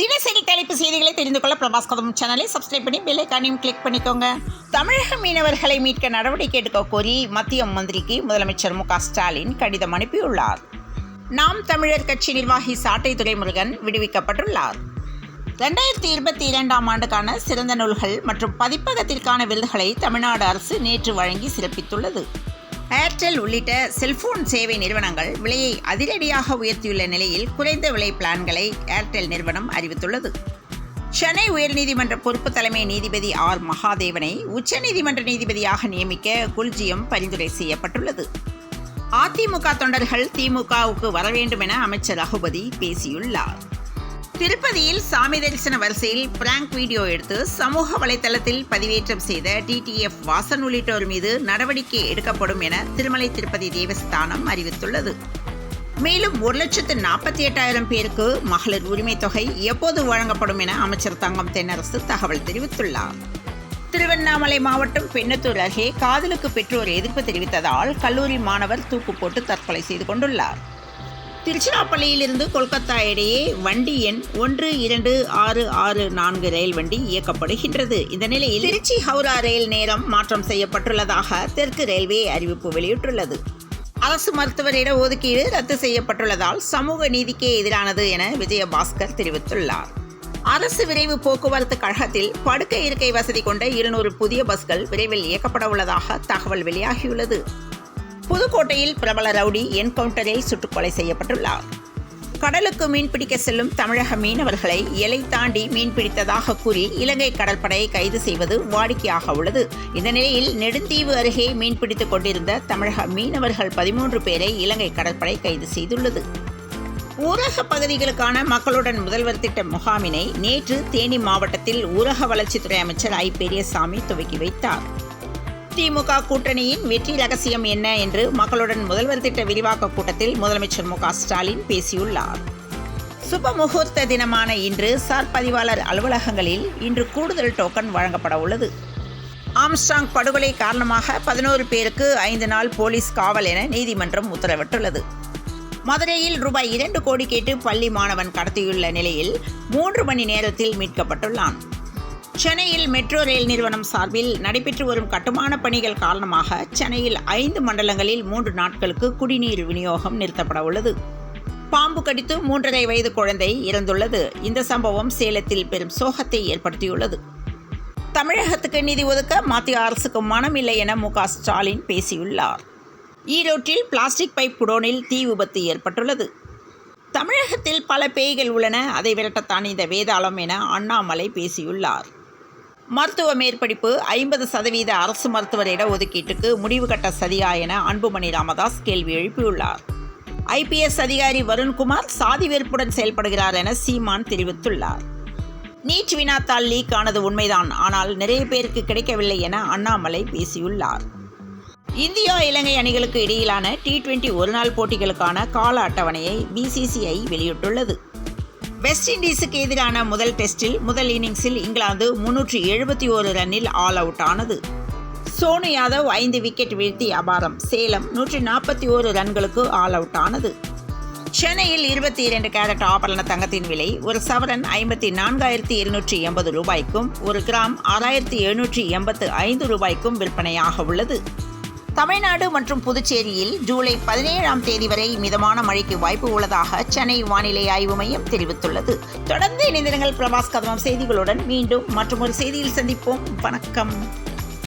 தினசரி தலைப்பு செய்திகளை தெரிந்து கொள்ள பிரபாஸ் கதம் சேனலை சப்ஸ்கிரைப் பண்ணி பெல்லைக்கானையும் கிளிக் பண்ணிக்கோங்க. தமிழக மீனவர்களை மீட்க நடவடிக்கை எடுக்க கோரி மத்திய மந்திரிக்கு முதலமைச்சர் மு ஸ்டாலின் கடிதம் அனுப்பியுள்ளார். நாம் தமிழர் கட்சி நிர்வாகி சாட்டை துரைமுருகன் விடுவிக்கப்பட்டுள்ளார். ரெண்டாயிரத்தி இருபத்தி இரண்டாம் ஆண்டுக்கான சிறந்த நூல்கள் மற்றும் பதிப்பகத்திற்கான விருதுகளை தமிழ்நாடு அரசு நேற்று வழங்கி சிறப்பித்துள்ளது. ஏர்டெல் உள்ளிட்ட செல்போன் சேவை நிறுவனங்கள் விலையை அதிரடியாக உயர்த்தியுள்ள நிலையில் குறைந்த விலை பிளான்களை ஏர்டெல் நிறுவனம் அறிவித்துள்ளது. சென்னை உயர்நீதிமன்ற பொறுப்பு தலைமை நீதிபதி ஆர். மகாதேவனை உச்சநீதிமன்ற நீதிபதியாக நியமிக்க குல்ஜியம் பரிந்துரை செய்யப்பட்டுள்ளது. அதிமுக தொண்டர்கள் திமுகவுக்கு வர வேண்டும் என அமைச்சர் ரகுபதி பேசியுள்ளார். திருப்பதியில் சாமி தரிசன வரிசையில் பிராங்க் வீடியோ எடுத்து சமூக வலைதளத்தில் பதிவேற்றம் செய்த டிடிஎஃப் வாசன் உள்ளிட்டோர் மீது நடவடிக்கை எடுக்கப்படும் என திருமலை திருப்பதி தேவஸ்தானம் அறிவித்துள்ளது. மேலும் ஒரு லட்சத்து நாற்பத்தி எட்டாயிரம் பேருக்கு மகளிர் உரிமை தொகை எப்போது வழங்கப்படும் என அமைச்சர் தங்கம் தென்னரசு தகவல் தெரிவித்துள்ளார். திருவண்ணாமலை மாவட்டம் பெண்ணத்தூர் அருகே காதலுக்கு பெற்றோர் எதிர்ப்பு தெரிவித்ததால் கல்லூரி மாணவர் தூக்கு போட்டு தற்கொலை செய்து கொண்டுள்ளார். திருச்சிராப்பள்ளியிலிருந்து கொல்கத்தா இடையே வண்டி எண் ஒன்று இரண்டு ஆறு ஆறு நான்கு ரயில் வண்டி இயக்கப்படுகின்றது. இந்த நிலையில் திருச்சி ஹவுரா ரயில் நேரம் மாற்றம் செய்யப்பட்டுள்ளதாக தெற்கு ரயில்வே அறிவிப்பு வெளியிட்டுள்ளது. அரசு மருத்துவர் இட ஒதுக்கீடு ரத்து செய்யப்பட்டுள்ளதால் சமூக நீதிக்கே எதிரானது என விஜயபாஸ்கர் தெரிவித்துள்ளார். அரசு விரைவு போக்குவரத்து கழகத்தில் படுக்கை இருக்கை வசதி கொண்ட இருநூறு புதிய பஸ்கள் விரைவில் இயக்கப்பட உள்ளதாக தகவல் வெளியாகியுள்ளது. புதுக்கோட்டையில் பிரபல ரவுடி என்கவுண்டரில் சுட்டுக்கொலை செய்யப்பட்டுள்ளார். கடலுக்கு மீன்பிடிக்க செல்லும் தமிழக மீனவர்களை எல்லை தாண்டி மீன்பிடித்ததாக கூறி இலங்கை கடற்படையை கைது செய்வது வாடிக்கையாக உள்ளது. இந்த நிலையில் நெடுந்தீவு அருகே மீன்பிடித்துக் கொண்டிருந்த தமிழக மீனவர்கள் பதிமூன்று பேரை இலங்கை கடற்படை கைது செய்துள்ளது. ஊரக பகுதிகளுக்கான மக்களுடன் முதல்வர் திட்ட முகாமினை நேற்று தேனி மாவட்டத்தில் ஊரக வளர்ச்சித்துறை அமைச்சர் ஐ பெரியசாமி துவக்கி வைத்தார். திமுக கூட்டணியின் வெற்றி ரகசியம் என்ன என்று மக்களுடன் முதல்வர் திட்ட விரிவாக்க கூட்டத்தில் முதலமைச்சர் மு ஸ்டாலின் பேசியுள்ளார். சுப முகூர்த்த தினமான இன்று சார் பதிவாளர் அலுவலகங்களில் இன்று கூடுதல் டோக்கன் வழங்கப்பட உள்ளது. ஆம்ஸ்டாங் படுகொலை காரணமாக பதினோரு பேருக்கு ஐந்து நாள் போலீஸ் காவல் என நீதிமன்றம் உத்தரவிட்டுள்ளது. மதுரையில் ரூபாய் இரண்டு கோடி கேட்டு பள்ளி மாணவன் கடத்தியுள்ள நிலையில் மூன்று மணி நேரத்தில் மீட்கப்பட்டுள்ளான். சென்னையில் மெட்ரோ ரயில் நிறுவனம் சார்பில் நடைபெற்று வரும் கட்டுமான பணிகள் காரணமாக சென்னையில் ஐந்து மண்டலங்களில் மூன்று நாட்களுக்கு குடிநீர் விநியோகம் நிறுத்தப்பட உள்ளது. பாம்பு கடித்து மூன்றரை வயது குழந்தை இறந்துள்ளது. இந்த சம்பவம் சேலத்தில் பெரும் சோகத்தை ஏற்படுத்தியுள்ளது. தமிழகத்துக்கு நிதி ஒதுக்க மத்திய அரசுக்கு இல்லை என மு ஸ்டாலின் பேசியுள்ளார். ஈரோட்டில் பிளாஸ்டிக் பைப் குடோனில் தீ விபத்து ஏற்பட்டுள்ளது. தமிழகத்தில் பல பேய்கள் உள்ளன. அதை விரட்டத்தான் இந்த வேதாளம் என அண்ணாமலை பேசியுள்ளார். மருத்துவ மேற்படிப்பு ஐம்பது சதவீத அரசு மருத்துவர் இட ஒதுக்கீட்டுக்கு முடிவு கட்ட சதியா என அன்புமணி ராமதாஸ் கேள்வி எழுப்பியுள்ளார். ஐபிஎஸ் அதிகாரி வருண்குமார் சாதி வெறுப்புடன் செயல்படுகிறார் என சீமான் தெரிவித்துள்ளார். நீட் வினாத்தால் லீக் ஆனது உண்மைதான் ஆனால் நிறைய பேருக்கு கிடைக்கவில்லை என அண்ணாமலை பேசியுள்ளார். இந்தியா இலங்கை அணிகளுக்கு இடையிலான டி டுவெண்டி ஒருநாள் போட்டிகளுக்கான கால அட்டவணையை பிசிசிஐ வெளியிட்டுள்ளது. வெஸ்ட் இண்டீஸுக்கு எதிரான முதல் டெஸ்டில் முதல் இன்னிங்ஸில் இங்கிலாந்து முன்னூற்றி எழுபத்தி ஓரு ரன்னில் ஆல் அவுட் ஆனது. சோனு யாதவ் ஐந்து விக்கெட் வீழ்த்தி அபாரம். சேலம் நூற்றி நாற்பத்தி ஓரு ரன்களுக்கு ஆல் அவுட் ஆனது. சென்னையில் இருபத்தி இரண்டு கேரட் ஆபரண தங்கத்தின் விலை ஒரு சவரன் ஐம்பத்தி நான்காயிரத்தி இருநூற்றி எண்பது ரூபாய்க்கும் ஒரு கிராம் ஆறாயிரத்தி எழுநூற்றி எண்பத்து ஐந்து ரூபாய்க்கும் விற்பனையாக உள்ளது. தமிழ்நாடு மற்றும் புதுச்சேரியில் ஜூலை பதினேழாம் தேதி வரை மிதமான மழைக்கு வாய்ப்பு உள்ளதாக சென்னை வானிலை ஆய்வு மையம் தெரிவித்துள்ளது. தொடர்ந்து இணைந்திருங்கள் பிரபாஸ் கதமம் செய்திகளுடன் மீண்டும் மற்றொரு செய்தியில் சந்திப்போம். வணக்கம்.